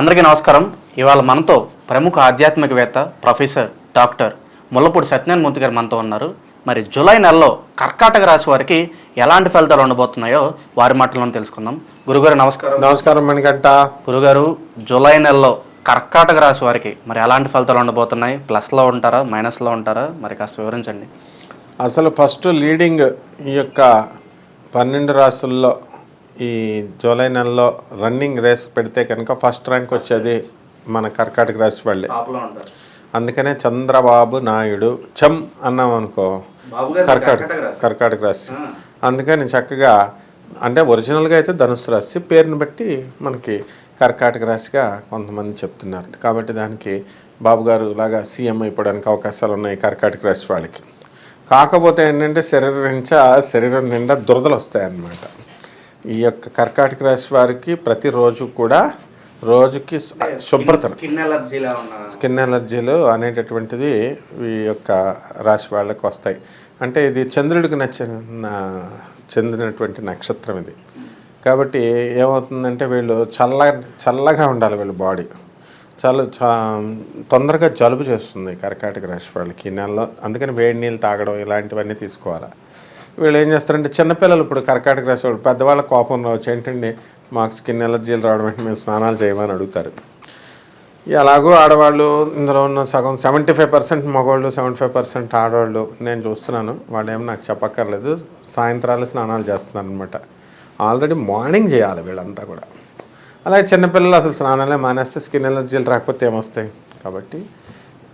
అందరికీ నమస్కారం. ఇవాళ మనతో ప్రముఖ ఆధ్యాత్మికవేత్త ప్రొఫెసర్ డాక్టర్ ముల్లపూడి సత్యనారాయణ మూర్తి గారు మనతో ఉన్నారు. మరి జూలై నెలలో కర్కాటక రాశి వారికి ఎలాంటి ఫలితాలు ఉండబోతున్నాయో వారి మాటలను తెలుసుకుందాం. గురుగారు నమస్కారం. నమస్కారం మణికంట గురుగారు జూలై నెలలో కర్కాటక రాశి వారికి మరి ఎలాంటి ఫలితాలు ఉండబోతున్నాయి? ప్లస్లో ఉంటారా? మైనస్లో ఉంటారా? మరి కాస్త వివరించండి. అసలు ఫస్ట్ లీడింగ్ ఈ యొక్క పన్నెండు రాసుల్లో ఈ జూలై నెలలో రన్నింగ్ రేస్ పెడితే కనుక ఫస్ట్ ర్యాంక్ వచ్చేది మన కర్కాటక రాశి వాళ్ళే. అందుకనే చంద్రబాబు నాయుడు చం అన్నాం అనుకో కర్కాటక కర్కాటక రాశి. అందుకని చక్కగా అంటే ఒరిజినల్గా అయితే ధనుసు రాశి పేరుని బట్టి మనకి కర్కాటక రాశిగా కొంతమంది చెప్తున్నారు. కాబట్టి దానికి బాబు గారు లాగా సీఎం అయిపోవడానికి అవకాశాలు ఉన్నాయి కర్కాటక రాశి వాళ్ళకి. కాకపోతే ఏంటంటే శరీరం నిండా శరీరం నిండా దురదలు వస్తాయన్నమాట. ఈ యొక్క కర్కాటక రాశి వారికి ప్రతిరోజు కూడా రోజుకి శుభ్రత స్కిన్ ఎలర్జీలా ఉన్న స్కిన్ ఎలర్జీలు అనేటటువంటిది ఈ యొక్క రాశి వాళ్ళకి వస్తాయి. అంటే ఇది చంద్రుడికి నచ్చిన చెందినటువంటి నక్షత్రం ఇది. కాబట్టి ఏమవుతుందంటే వీళ్ళు చల్ల చల్లగా ఉండాలి వీళ్ళ బాడీ. చాలా చా తొందరగా జలుబు చేస్తుంది కర్కాటక రాశి వాళ్ళకి ఈ నెలలో. అందుకని వేడి నీళ్ళు తాగడం ఇలాంటివన్నీ తీసుకోవాలి. వీళ్ళు ఏం చేస్తారంటే చిన్నపిల్లలు ఇప్పుడు కర్కాటక రాశి వాళ్ళు పెద్దవాళ్ళ కోపం రావచ్చు ఏంటండి మాకు స్కిన్ ఎలర్జీలు రావడం అంటే మేము స్నానాలు చేయమని అడుగుతారు. ఎలాగో ఆడవాళ్ళు ఇందులో ఉన్న సగం సెవెంటీ ఫైవ్ పర్సెంట్ మగవాళ్ళు సెవెంటీ ఫైవ్ పర్సెంట్ ఆడవాళ్ళు నేను చూస్తున్నాను వాళ్ళు ఏమో నాకు చెప్పక్కర్లేదు సాయంత్రాలు స్నానాలు చేస్తున్నారు అనమాట ఆల్రెడీ మార్నింగ్ చేయాలి వీళ్ళంతా కూడా. అలాగే చిన్నపిల్లలు అసలు స్నానాలే మానేస్తే స్కిన్ ఎలర్జీలు రాకపోతే ఏమొస్తాయి? కాబట్టి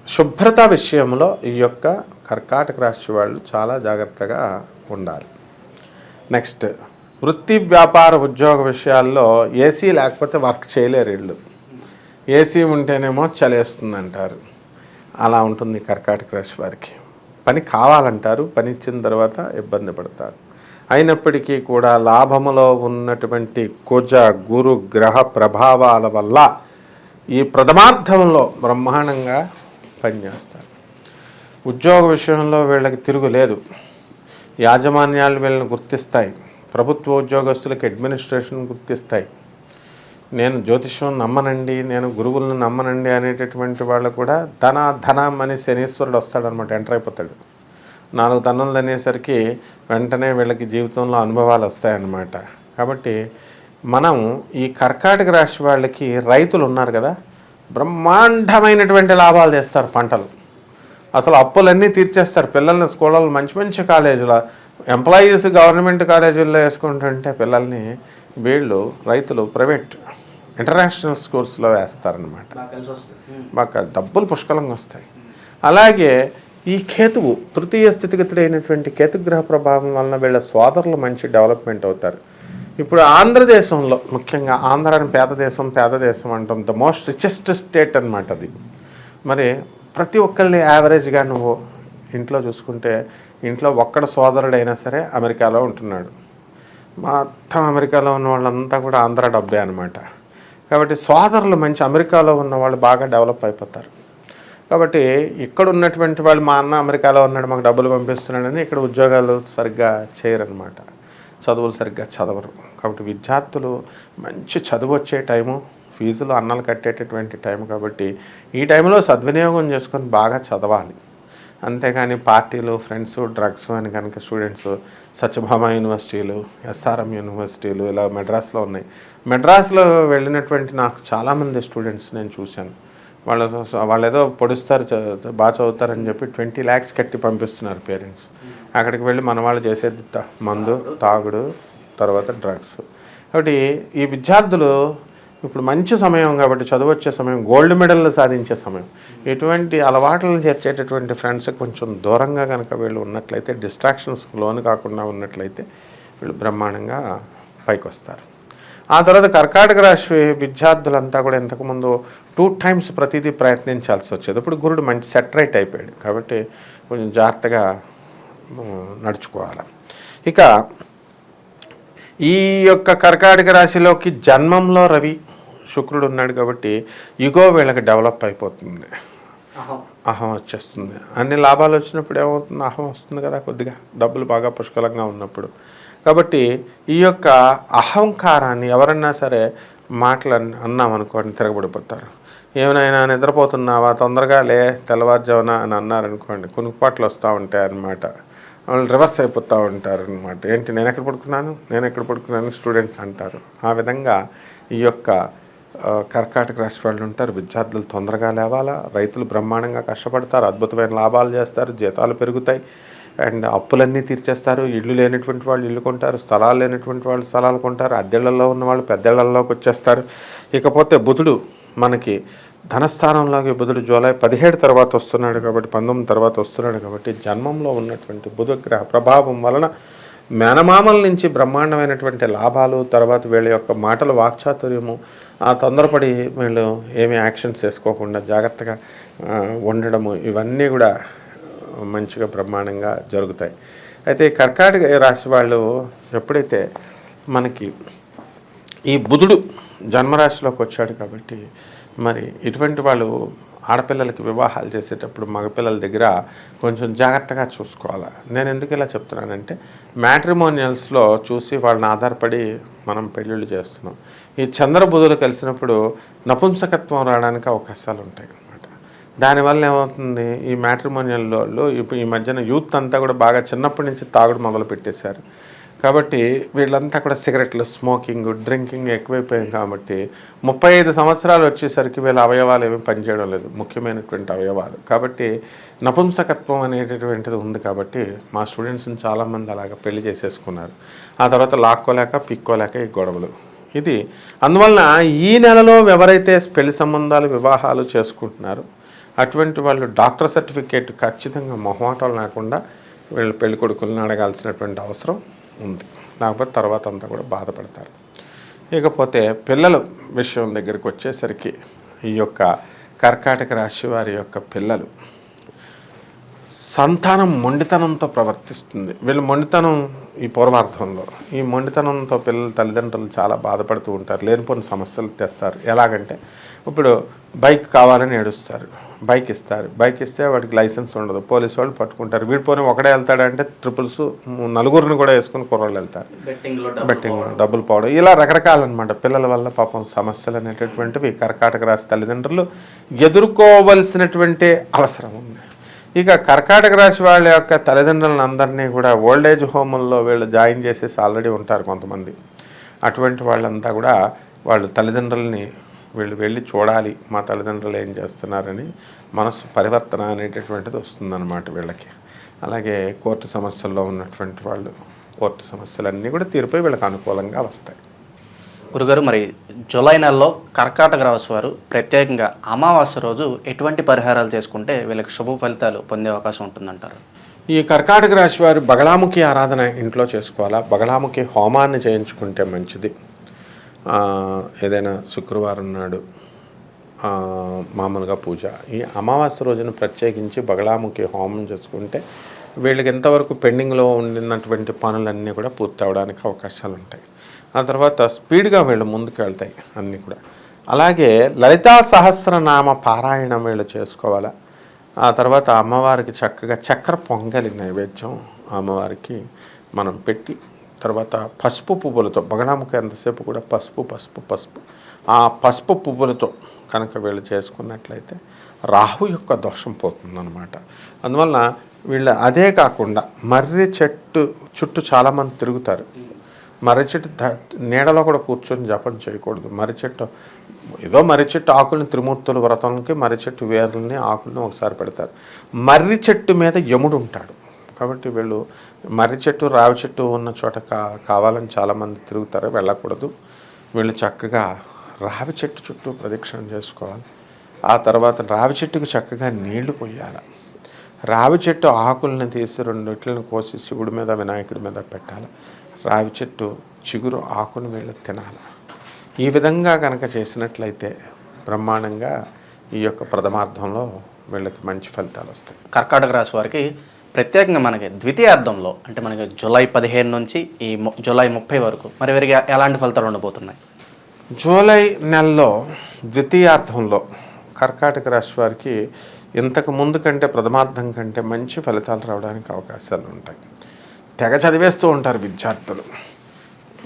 శుభ్రత విషయంలో ఈ యొక్క కర్కాటక రాశి వాళ్ళు చాలా జాగ్రత్తగా ఉండాలి నెక్స్ట్ వృత్తి వ్యాపార ఉద్యోగ విషయాల్లో ఏసీ లేకపోతే వర్క్ చేయలేరు వీళ్ళు. ఏసీ ఉంటేనేమో చలేస్తుంది అంటారు అలా ఉంటుంది కర్కాటక రాశి వారికి. పని కావాలంటారు పని ఇచ్చిన తర్వాత ఇబ్బంది పడతారు. అయినప్పటికీ కూడా లాభములో ఉన్నటువంటి కుజ గురు గ్రహ ప్రభావాల వల్ల ఈ ప్రథమార్థంలో బ్రహ్మాండంగా పనిచేస్తారు. ఉద్యోగ విషయంలో వీళ్ళకి తిరుగులేదు యాజమాన్యాలు వీళ్ళని గుర్తిస్తాయి. ప్రభుత్వ ఉద్యోగస్తులకు అడ్మినిస్ట్రేషన్ గుర్తిస్తాయి. నేను జ్యోతిష్యం నమ్మనండి నేను గురువులను నమ్మనండి అనేటటువంటి వాళ్ళు కూడా ధన ధనం అని శనీశ్వరుడు వస్తాడనమాట ఎంటర్ అయిపోతాడు. నాలుగు తన్నులు అనేసరికి వెంటనే వీళ్ళకి జీవితంలో అనుభవాలు వస్తాయన్నమాట. కాబట్టి మనం ఈ కర్కాటక రాశి వాళ్ళకి రైతులు ఉన్నారు కదా బ్రహ్మాండమైనటువంటి లాభాలు తెస్తారు పంటలు. అసలు అప్పులన్నీ తీర్చేస్తారు. పిల్లల్ని స్కూళ్ళలో మంచి మంచి కాలేజీలో ఎంప్లాయీస్ గవర్నమెంట్ కాలేజీల్లో వేసుకుంటుంటే పిల్లల్ని వీళ్ళు రైతులు ప్రైవేట్ ఇంటర్నేషనల్ స్కూల్స్లో వేస్తారనమాట బాగా డబ్బులు పుష్కలంగా వస్తాయి. అలాగే ఈ కేతువు తృతీయ స్థితిగతుడైనటువంటి కేతుగ్రహ ప్రభావం వలన వీళ్ళ సోదరులు మంచి డెవలప్మెంట్ అవుతారు. ఇప్పుడు ఆంధ్రదేశంలో ముఖ్యంగా ఆంధ్ర అని పేద దేశం పేద దేశం అంటాం ద మోస్ట్ రిచెస్ట్ స్టేట్ అనమాట అది. మరి ప్రతి ఒక్కరిని యావరేజ్గా నువ్వు ఇంట్లో చూసుకుంటే ఇంట్లో ఒక్కడ సోదరుడైనా సరే అమెరికాలో ఉంటున్నాడు. మొత్తం అమెరికాలో ఉన్న వాళ్ళంతా కూడా ఆంధ్ర డబ్బే అనమాట కాబట్టి సోదరులు మంచి అమెరికాలో ఉన్న వాళ్ళు బాగా డెవలప్ అయిపోతారు. కాబట్టి ఇక్కడ ఉన్నటువంటి వాళ్ళు మా అన్న అమెరికాలో ఉన్నాడు మాకు డబ్బులు పంపిస్తున్నాడని ఇక్కడ ఉద్యోగాలు సరిగ్గా చేయరనమాట చదువులు సరిగ్గా చదవరు. కాబట్టి విద్యార్థులు మంచి చదువు వచ్చే టైము ఫీజులు అన్నలు కట్టేటటువంటి టైం కాబట్టి ఈ టైంలో సద్వినియోగం చేసుకొని బాగా చదవాలి. అంతేగాని పార్టీలు ఫ్రెండ్స్ డ్రగ్స్ అని కనుక స్టూడెంట్స్ సత్యభామ యూనివర్సిటీలు ఎస్ఆర్ఎం యూనివర్సిటీలు ఇలా మెడ్రాస్లో ఉన్నాయి. మెడ్రాస్లో వెళ్ళినటువంటి నాకు చాలామంది స్టూడెంట్స్ నేను చూశాను. వాళ్ళు వాళ్ళు ఏదో పొడుస్తారు బాగా చదువుతారని చెప్పి ట్వంటీ ల్యాక్స్ కట్టి పంపిస్తున్నారు పేరెంట్స్. అక్కడికి వెళ్ళి మన వాళ్ళు చేసేది మందు తాగుడు తర్వాత డ్రగ్స్. కాబట్టి ఈ విద్యార్థులు ఇప్పుడు మంచి సమయం కాబట్టి చదువు వచ్చే సమయం గోల్డ్ మెడల్ సాధించే సమయం. ఎటువంటి అలవాట్లను చేర్చేటటువంటి ఫ్రెండ్స్ కొంచెం దూరంగా కనుక వీళ్ళు ఉన్నట్లయితే డిస్ట్రాక్షన్స్ లోను కాకుండా ఉన్నట్లయితే వీళ్ళు బ్రహ్మాండంగా పైకి వస్తారు ఆ తర్వాత కర్కాటక రాశి విద్యార్థులంతా కూడా ఇంతకుముందు టూ టైమ్స్ ప్రతిదీ ప్రయత్నించాల్సి వచ్చేది. ఇప్పుడు గురుడు మంచి సెటరైట్ అయిపోయాడు కాబట్టి కొంచెం జాగ్రత్తగా నడుచుకోవాలి. ఇక ఈ యొక్క కర్కాటక రాశిలోకి జన్మంలో రవి శుక్రుడు ఉన్నాడు కాబట్టి ఇగో వీళ్ళకి డెవలప్ అయిపోతుంది. అహం. వచ్చేస్తుంది. అన్ని లాభాలు వచ్చినప్పుడు ఏమవుతుంది? అహం వస్తుంది కదా కొద్దిగా. డబ్బులు బాగా పుష్కలంగా ఉన్నప్పుడు. కాబట్టి ఈ యొక్క అహంకారాన్ని ఎవరన్నా సరే మాటలు అన్- అన్నాం అనుకోండి తిరగబడిపోతారు. ఏమైనా నిద్రపోతున్నావా? తొందరగా లే తెల్లవారుజామున అని అన్నారనుకోండి కునుకుపాట్లు వస్తూ ఉంటాయి అన్నమాట. వాళ్ళు రివర్స్ అయిపోతూ ఉంటారు అనమాట ఏంటి? నేను ఎక్కడ పడుకున్నాను? నేను ఎక్కడ పడుకున్నాను? స్టూడెంట్స్ అంటారు. ఆ విధంగా ఈ యొక్క కర్కాటక రాశి వాళ్ళు ఉంటారు విద్యార్థులు తొందరగా లేవాలా? రైతులు బ్రహ్మాండంగా కష్టపడతారు అద్భుతమైన లాభాలు చేస్తారు జీతాలు పెరుగుతాయి అండ్ అప్పులన్నీ తీర్చేస్తారు. ఇల్లు లేనటువంటి వాళ్ళు ఇల్లు కొంటారు స్థలాలు లేనటువంటి వాళ్ళు స్థలాలు కొంటారు అద్దెళ్ళలో ఉన్న వాళ్ళు పెద్దళ్ళలోకి వచ్చేస్తారు. ఇకపోతే బుధుడు మనకి ధనస్థానంలోకి బుధుడు జూలై పదిహేడు తర్వాత వస్తున్నాడు కాబట్టి పంతొమ్మిది తర్వాత వస్తున్నాడు కాబట్టి జన్మంలో ఉన్నటువంటి బుధ గ్రహ ప్రభావం వలన మేనమామల నుంచి బ్రహ్మాండమైనటువంటి లాభాలు తర్వాత వీళ్ళ యొక్క మాటల వాక్చాతుర్యము ఆ తొందరపడి వీళ్ళు ఏమి యాక్షన్స్ వేసుకోకుండా జాగ్రత్తగా ఉండడము ఇవన్నీ కూడా మంచిగా బ్రహ్మాండంగా జరుగుతాయి. అయితే కర్కాటక రాశి వాళ్ళు ఎప్పుడైతే మనకి ఈ బుధుడు జన్మరాశిలోకి వచ్చాడు కాబట్టి మరి ఇటువంటి వాళ్ళు ఆడపిల్లలకి వివాహాలు చేసేటప్పుడు మగపిల్లల దగ్గర కొంచెం జాగ్రత్తగా చూసుకోవాలి? నేను ఎందుకు ఇలా చెప్తున్నానంటే మ్యాట్రిమోనియల్స్లో చూసి వాళ్ళని ఆధారపడి మనం పెళ్ళిళ్ళు చేస్తున్నాం. ఈ చంద్రబుధులు కలిసినప్పుడు నపుంసకత్వం రావడానికి అవకాశాలు ఉంటాయి అన్నమాట. దానివల్ల ఏమవుతుంది? ఈ మ్యాట్రిమోనియల్లో ఇప్పుడు ఈ మధ్యన యూత్ అంతా కూడా బాగా చిన్నప్పటి నుంచి తాగుడు మొదలు పెట్టేశారు. కాబట్టి వీళ్ళంతా కూడా సిగరెట్లు స్మోకింగ్ డ్రింకింగ్ ఎక్కువైపోయింది కాబట్టి ముప్పై ఐదు సంవత్సరాలు వచ్చేసరికి వీళ్ళ అవయవాలు ఏమీ పనిచేయడం లేదు. ముఖ్యమైనటువంటి అవయవాలు. కాబట్టి నపుంసకత్వం అనేటటువంటిది ఉంది కాబట్టి మా స్టూడెంట్స్ని చాలామంది అలాగ పెళ్ళి చేసేసుకున్నారు. ఆ తర్వాత లాక్కోలేక పిక్కోలేక ఈ గొడవలు. ఇది. అందువలన ఈ నెలలో ఎవరైతే పెళ్ళి సంబంధాలు వివాహాలు చేసుకుంటున్నారో అటువంటి వాళ్ళు డాక్టర్ సర్టిఫికేట్ ఖచ్చితంగా మొహమాటం లేకుండా వీళ్ళు పెళ్ళి కొడుకులను అడగాల్సినటువంటి అవసరం ఉంది. లేకపోతే తర్వాత అంతా కూడా బాధపడతారు. ఇకపోతే పిల్లల విషయం దగ్గరికి వచ్చేసరికి ఈ యొక్క కర్కాటక రాశి వారి యొక్క పిల్లలు సంతానం మొండితనంతో ప్రవర్తిస్తుంది. వీళ్ళు మొండితనం ఈ పూర్వార్థంలో ఈ మొండితనంతో పిల్లల తల్లిదండ్రులు చాలా బాధపడుతూ ఉంటారు. లేనిపోని సమస్యలు తెస్తారు. ఎలాగంటే ఇప్పుడు బైక్ కావాలని ఏడుస్తారు. బైక్ ఇస్తారు. బైక్ ఇస్తే వాడికి లైసెన్స్ ఉండదు. పోలీసు వాళ్ళు పట్టుకుంటారు. వీడి పోనీ ఒకడే వెళ్తాడంటే ట్రిపుల్స్ నలుగురిని కూడా వేసుకుని కుర్రాళ్ళు వెళ్తారు. బెట్టింగ్ డబ్బులు పోవడం. ఇలా రకరకాలన్నమాట పిల్లల వల్ల పాపం సమస్యలు అనేటటువంటివి కర్కాటక రాశి తల్లిదండ్రులు ఎదుర్కోవలసినటువంటి అవసరం ఉంది. ఇక కర్కాటక రాశి వాళ్ళ యొక్క తల్లిదండ్రులను అందరినీ కూడా ఓల్డ్ ఏజ్ హోముల్లో వీళ్ళు జాయిన్ చేసేసి ఆల్రెడీ ఉంటారు కొంతమంది. అటువంటి వాళ్ళంతా కూడా వాళ్ళు తల్లిదండ్రులని వీళ్ళు వెళ్ళి చూడాలి మా తల్లిదండ్రులు ఏం చేస్తున్నారని మనసు పరివర్తన అనేటటువంటిది వస్తుందన్నమాట వీళ్ళకి. అలాగే కోర్టు సమస్యల్లో ఉన్నటువంటి వాళ్ళు కోర్టు సమస్యలన్నీ కూడా తీరిపోయి వీళ్ళకి అనుకూలంగా వస్తాయి. గురుగారు మరి జూలై నెలలో కర్కాటక రాశి వారు ప్రత్యేకంగా అమావాస్య రోజు ఎటువంటి పరిహారాలు చేసుకుంటే వీళ్ళకి శుభ ఫలితాలు పొందే అవకాశం ఉంటుందంటారు? ఈ కర్కాటక రాశి వారు బగలాముఖి ఆరాధన ఇంట్లో చేసుకోవాలా? బగలాముఖి హోమాన్ని చేయించుకుంటే మంచిది. ఏదైనా శుక్రవారం నాడు మామూలుగా పూజ. ఈ అమావాస్య రోజున ప్రత్యేకించి బగలాముఖి హోమం చేసుకుంటే వీళ్ళకి ఎంతవరకు పెండింగ్లో ఉండినటువంటి పనులన్నీ కూడా పూర్తి అవడానికి అవకాశాలు ఉంటాయి ఆ తర్వాత స్పీడ్గా వీళ్ళు ముందుకు వెళ్తాయి అన్నీ కూడా. అలాగే లలితా సహస్రనామ పారాయణం వీళ్ళు చేసుకోవాలా. ఆ తర్వాత అమ్మవారికి చక్కగా చక్కెర పొంగలి నైవేద్యం అమ్మవారికి మనం పెట్టి తర్వాత పసుపు పువ్వులతో బగడాముఖ ఎంతసేపు కూడా పసుపు పసుపు పసుపు ఆ పసుపు పువ్వులతో కనుక వీళ్ళు చేసుకున్నట్లయితే రాహు యొక్క దోషం పోతుందన్నమాట. అందువల్ల వీళ్ళు అదే కాకుండా మర్రి చెట్టు చుట్టూ చాలామంది తిరుగుతారు. మర్రిచెట్టు నీడలో కూడా కూర్చొని జపం చేయకూడదు. మర్రిచెట్టు ఏదో మర్రి చెట్టు ఆకుల్ని త్రిమూర్తుల వ్రతంకి మర్రిచెట్టు వేర్లని ఆకుల్ని ఒకసారి పెడతారు. మర్రి చెట్టు మీద యముడు ఉంటాడు. కాబట్టి వీళ్ళు మర్రి చెట్టు రావి చెట్టు ఉన్న చోట కా కావాలని చాలామంది తిరుగుతారు వెళ్ళకూడదు. వీళ్ళు చక్కగా రావి చెట్టు చుట్టూ ప్రదక్షిణ చేసుకోవాలి. ఆ తర్వాత రావి చెట్టుకు చక్కగా నీళ్ళు పోయాలి. రావి చెట్టు ఆకుల్ని తీసి రెండిట్లను కోసి శివుడి మీద వినాయకుడి మీద పెట్టాలి. రావి చెట్టు చిగురు ఆకును వీళ్ళు తినాలి. ఈ విధంగా కనుక చేసినట్లయితే బ్రహ్మాండంగా ఈ యొక్క ప్రథమార్థంలో వీళ్ళకి మంచి ఫలితాలు వస్తాయి. కర్కాటక రాశి వారికి ప్రత్యేకంగా మనకి ద్వితీయార్థంలో అంటే మనకి జూలై పదిహేను నుంచి ఈ జూలై ముప్పై వరకు మరి వీరికి ఎలాంటి ఫలితాలు ఉండబోతున్నాయి? జూలై నెలలో ద్వితీయార్థంలో కర్కాటక రాశి వారికి ఇంతకు ముందు కంటే ప్రథమార్థం కంటే మంచి ఫలితాలు రావడానికి అవకాశాలు ఉంటాయి. తెగ చదివేస్తూ ఉంటారు విద్యార్థులు.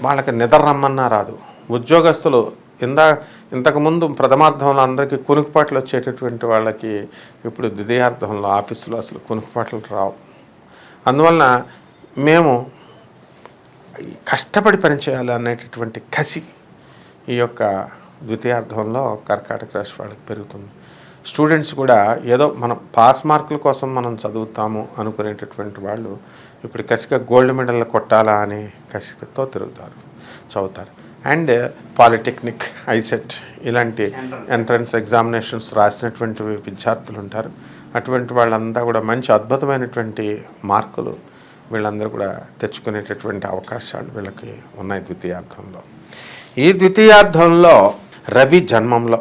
వాళ్ళకి నిద్ర రమ్మన్నా రాదు. ఉద్యోగస్తులు ఇందా ఇంతకుముందు ప్రథమార్థంలో అందరికీ కునుకుపాట్లు వచ్చేటటువంటి వాళ్ళకి ఇప్పుడు ద్వితీయార్థంలో ఆఫీసులో అసలు కునుకుపాట్లు రావు. అందువలన మేము కష్టపడి పనిచేయాలి అనేటటువంటి కసి ఈ యొక్క ద్వితీయార్థంలో కర్కాటక రాశి వాళ్ళకి పెరుగుతుంది. స్టూడెంట్స్ కూడా ఏదో మనం పాస్ మార్కుల కోసం మనం చదువుతాము అనుకునేటటువంటి వాళ్ళు ఇప్పుడు కసిగా గోల్డ్ మెడల్ కొట్టాలా అని కసితో తిరుగుతారు చదువుతారు. అండ్ పాలిటెక్నిక్ ఐసెట్ ఇలాంటి ఎంట్రన్స్ ఎగ్జామినేషన్స్ రాసినటువంటి విద్యార్థులు ఉంటారు. అటువంటి వాళ్ళంతా కూడా మంచి అద్భుతమైనటువంటి మార్కులు వీళ్ళందరూ కూడా తెచ్చుకునేటటువంటి అవకాశాలు వీళ్ళకి ఉన్నాయి ద్వితీయార్థంలో ఈ ద్వితీయార్థంలో రవి జన్మంలో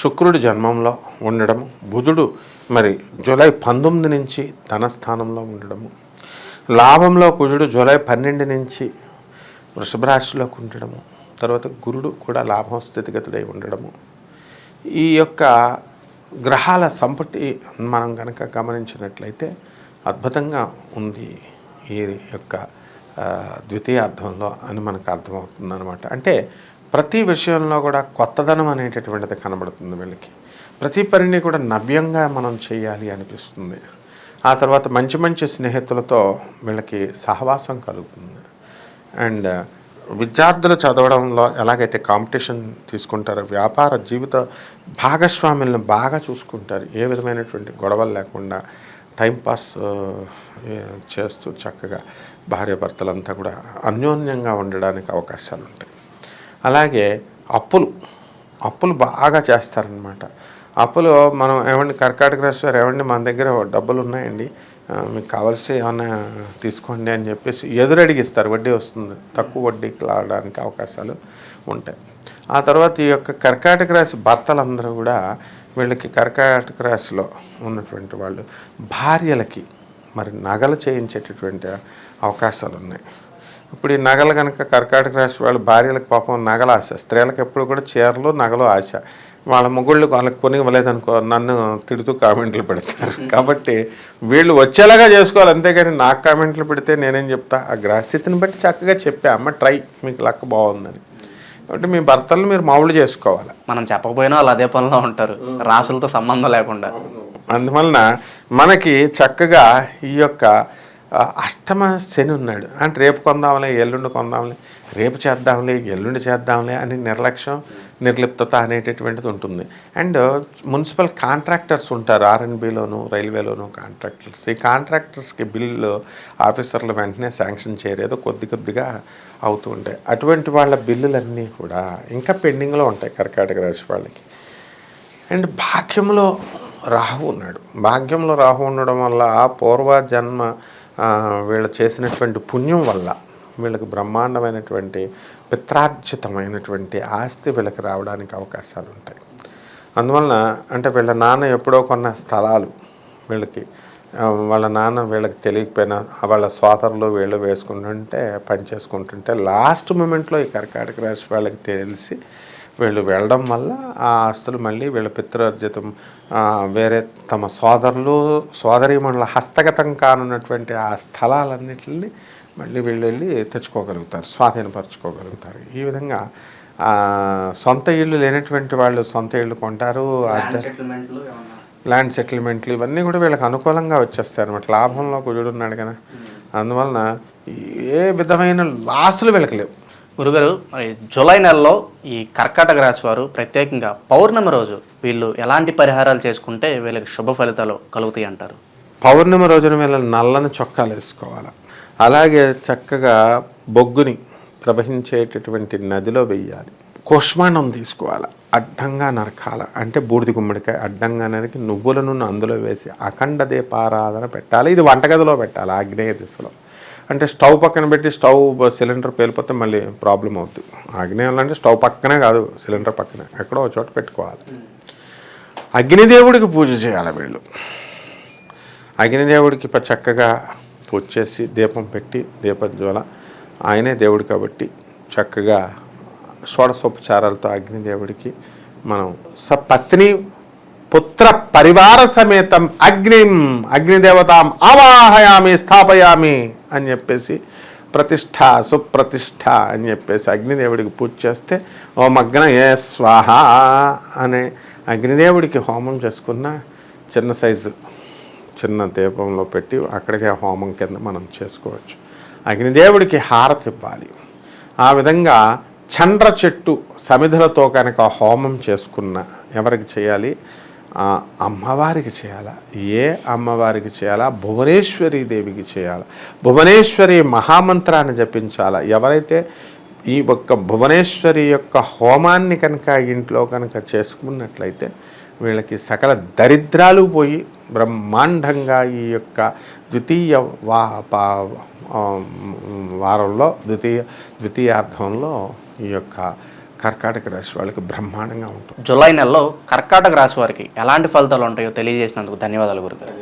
శుక్రుడు జన్మంలో ఉండడము బుధుడు మరి జూలై పంతొమ్మిది నుంచి ధనస్థానంలో ఉండడము లాభంలో కుజుడు జూలై పన్నెండు నుంచి వృషభ రాశిలోకి ఉండడము తర్వాత గురుడు కూడా లాభం స్థితిగతుడై ఉండడము. ఈ యొక్క గ్రహాల సంపటి మనం కనుక గమనించినట్లయితే అద్భుతంగా ఉంది ఈ యొక్క ద్వితీయ అర్థంలో అని మనకు అర్థమవుతుంది అనమాట అంటే ప్రతి విషయంలో కూడా కొత్తదనం అనేటటువంటిది కనబడుతుంది వీళ్ళకి. ప్రతి పనిని కూడా నవ్యంగా మనం చేయాలి అనిపిస్తుంది. ఆ తర్వాత మంచి మంచి స్నేహితులతో వీళ్ళకి సహవాసం కలుగుతుంది. అండ్ uh, విద్యార్థులు చదవడంలో ఎలాగైతే కాంపిటీషన్ తీసుకుంటారో వ్యాపార జీవిత భాగస్వాములను బాగా చూసుకుంటారు. ఏ విధమైనటువంటి గొడవలు లేకుండా టైంపాస్ uh, చేస్తూ చక్కగా భార్యాభర్తలంతా కూడా అన్యోన్యంగా ఉండడానికి అవకాశాలు ఉంటాయి అలాగే అప్పులు అప్పులు బాగా చేస్తారనమాట అప్పులో మనం ఏమండి కర్కాటక రాశి వారు ఏమండి మన దగ్గర డబ్బులు ఉన్నాయండి మీకు కావాల్సి ఏమన్నా తీసుకోండి అని చెప్పేసి ఎదురడిగిస్తారు. వడ్డీ వస్తుంది. తక్కువ వడ్డీకి రావడానికి అవకాశాలు ఉంటాయి. ఆ తర్వాత ఈ యొక్క కర్కాటక రాశి భర్తలందరూ కూడా వీళ్ళకి కర్కాటక రాశిలో ఉన్నటువంటి వాళ్ళు భార్యలకి మరి నగలు చేయించేటటువంటి అవకాశాలు ఉన్నాయి. ఇప్పుడు ఈ నగలు కనుక కర్కాటక రాశి వాళ్ళు భార్యలకు పాపం నగల ఆశ స్త్రీలకు ఎప్పుడు కూడా చీరలు నగలు ఆశ. వాళ్ళ మొగుళ్ళు వాళ్ళకి కొని ఇవ్వలేదనుకో నన్ను తిడుతూ కామెంట్లు పెడతారు. కాబట్టి వీళ్ళు వచ్చేలాగా చేసుకోవాలి. అంతేగాని నాకు కామెంట్లు పెడితే నేనేం చెప్తా? ఆ గ్రహస్థితిని బట్టి చక్కగా చెప్పా. అమ్మ ట్రై మీకు లక్ బాగుందని. కాబట్టి మీ భర్తలు మీరు మామూలు చేసుకోవాలి. మనం చెప్పకపోయినా వాళ్ళు అదే పనిలో ఉంటారు. రాసులతో సంబంధం లేకుండా. అందువలన మనకి చక్కగా ఈ యొక్క అష్టమ శని ఉన్నాడు. అంటే రేపు కొందాంలే ఎల్లుండి కొందాంలే రేపు చేద్దాంలే ఎల్లుండి చేద్దాంలే అని నిర్లక్ష్యం. నిర్లిప్తత అనేటటువంటిది ఉంటుంది. అండ్ మున్సిపల్ కాంట్రాక్టర్స్ ఉంటారు ఆర్ఎన్బిలోను రైల్వేలోను కాంట్రాక్టర్స్. ఈ కాంట్రాక్టర్స్కి బిల్లు ఆఫీసర్లు వెంటనే శాంక్షన్ చేయలేదు కొద్ది కొద్దిగా అవుతూ ఉంటాయి. అటువంటి వాళ్ళ బిల్లులన్నీ కూడా ఇంకా పెండింగ్లో ఉంటాయి కర్కాటక రాశి వాళ్ళకి. అండ్ భాగ్యంలో రాహు ఉన్నాడు. భాగ్యంలో రాహు ఉండడం వల్ల పూర్వ జన్మ వీళ్ళు చేసినటువంటి పుణ్యం వల్ల వీళ్ళకి బ్రహ్మాండమైనటువంటి పిత్రార్జితమైనటువంటి ఆస్తి వీళ్ళకి రావడానికి అవకాశాలు ఉంటాయి. అందువలన అంటే వీళ్ళ నాన్న ఎప్పుడో కొన్న స్థలాలు వీళ్ళకి వాళ్ళ నాన్న వీళ్ళకి తెలియకపోయినా వాళ్ళ సోదరులు వీళ్ళు వేసుకుంటుంటే పని చేసుకుంటుంటే లాస్ట్ మూమెంట్లో ఈ కర్కాటక రాశి వాళ్ళకి తెలిసి వీళ్ళు వెళ్ళడం వల్ల ఆ ఆస్తులు మళ్ళీ వీళ్ళ పితృర్జితం వేరే తమ సోదరులు సోదరీమణుల హస్తగతం కానున్నటువంటి ఆ స్థలాలన్నిటిని మళ్ళీ వీళ్ళు వెళ్ళి తెచ్చుకోగలుగుతారు స్వాధీనపరచుకోగలుగుతారు. ఈ విధంగా ఆ, సొంత ఇళ్ళు లేనటువంటి వాళ్ళు సొంత ఇళ్ళు కొంటారు ల్యాండ్ సెటిల్మెంట్లు ఇవన్నీ కూడా వీళ్ళకి అనుకూలంగా వచ్చేస్తాయి అనమాట లాభంలో కుజుడు ఉన్నాడు కదా. అందువలన ఏ విధమైన లాసులు వీళ్ళకి లేవు. గురుగారు మరి జూలై నెలలో ఈ కర్కాటక రాశి వారు ప్రత్యేకంగా పౌర్ణమి రోజు వీళ్ళు ఎలాంటి పరిహారాలు చేసుకుంటే వీళ్ళకి శుభ ఫలితాలు కలుగుతాయి అంటారు? పౌర్ణమి రోజున వీళ్ళ నల్లని చొక్కాలు వేసుకోవాలి. అలాగే చక్కగా బొగ్గుని ప్రవహించేటటువంటి నదిలో వెయ్యాలి కుష్మాండం తీసుకోవాలి అడ్డంగా నరకాల అంటే బూడిద గుమ్మడికాయ అడ్డంగా నరికి నువ్వులను అందులో వేసి అఖండ దీపారాధన పెట్టాలి. ఇది వంటగదిలో పెట్టాలి ఆగ్నేయ దిశలో. అంటే స్టవ్ పక్కన పెట్టి స్టవ్ సిలిండర్ పేలిపోతే మళ్ళీ ప్రాబ్లం అవుతుంది ఆగ్నేయంలో అంటే స్టవ్ పక్కనే కాదు సిలిండర్ పక్కనే ఎక్కడో ఒక చోట పెట్టుకోవాలి. అగ్నిదేవుడికి పూజ చేయాలి వీళ్ళు. అగ్నిదేవుడికి చక్కగా పూజ చేసి దీపం పెట్టి దీపజ్వాల. ఆయనే దేవుడు కాబట్టి చక్కగా షోడసోపచారాలతో అగ్నిదేవుడికి మనం స పత్ని పుత్ర పరివార సమేతం అగ్నిం అగ్నిదేవతాం ఆవాహయామి స్థాపయామి అని చెప్పేసి ప్రతిష్ట సుప్రతిష్ట అని చెప్పేసి అగ్నిదేవుడికి పూజ చేస్తే ఓ మగ్న ఏ స్వాహ అనే అగ్నిదేవుడికి హోమం చేసుకున్న చిన్న సైజు చిన్న దీపంలో పెట్టి అక్కడికే హోమం కింద మనం చేసుకోవచ్చు. అగ్నిదేవుడికి హారతి ఇవ్వాలి. ఆ విధంగా చండ్ర చెట్టు సమిధులతో కనుక హోమం చేసుకున్న ఎవరికి చేయాలి? ఆ అమ్మవారికి చేయాలా? ఏ అమ్మవారికి చేయాలా? భువనేశ్వరి దేవికి చేయాలా? భువనేశ్వరి మహామంత్రాన్ని జపించాలా? ఎవరైతే ఈ ఒక్క భువనేశ్వరి యొక్క హోమాన్ని కనుక ఇంట్లో కనుక చేసుకున్నట్లయితే వీళ్ళకి సకల దరిద్రాలు పోయి బ్రహ్మాండంగా ఈ యొక్క ద్వితీయ వా వారంలో ద్వితీయ ద్వితీయార్థంలో ఈ యొక్క కర్కాటక రాశి వాళ్ళకి బ్రహ్మాండంగా ఉంటుంది. జూలై నెలలో కర్కాటక రాశి వారికి ఎలాంటి ఫలితాలు ఉంటాయో తెలియజేసినందుకు ధన్యవాదాలు గురుగారు.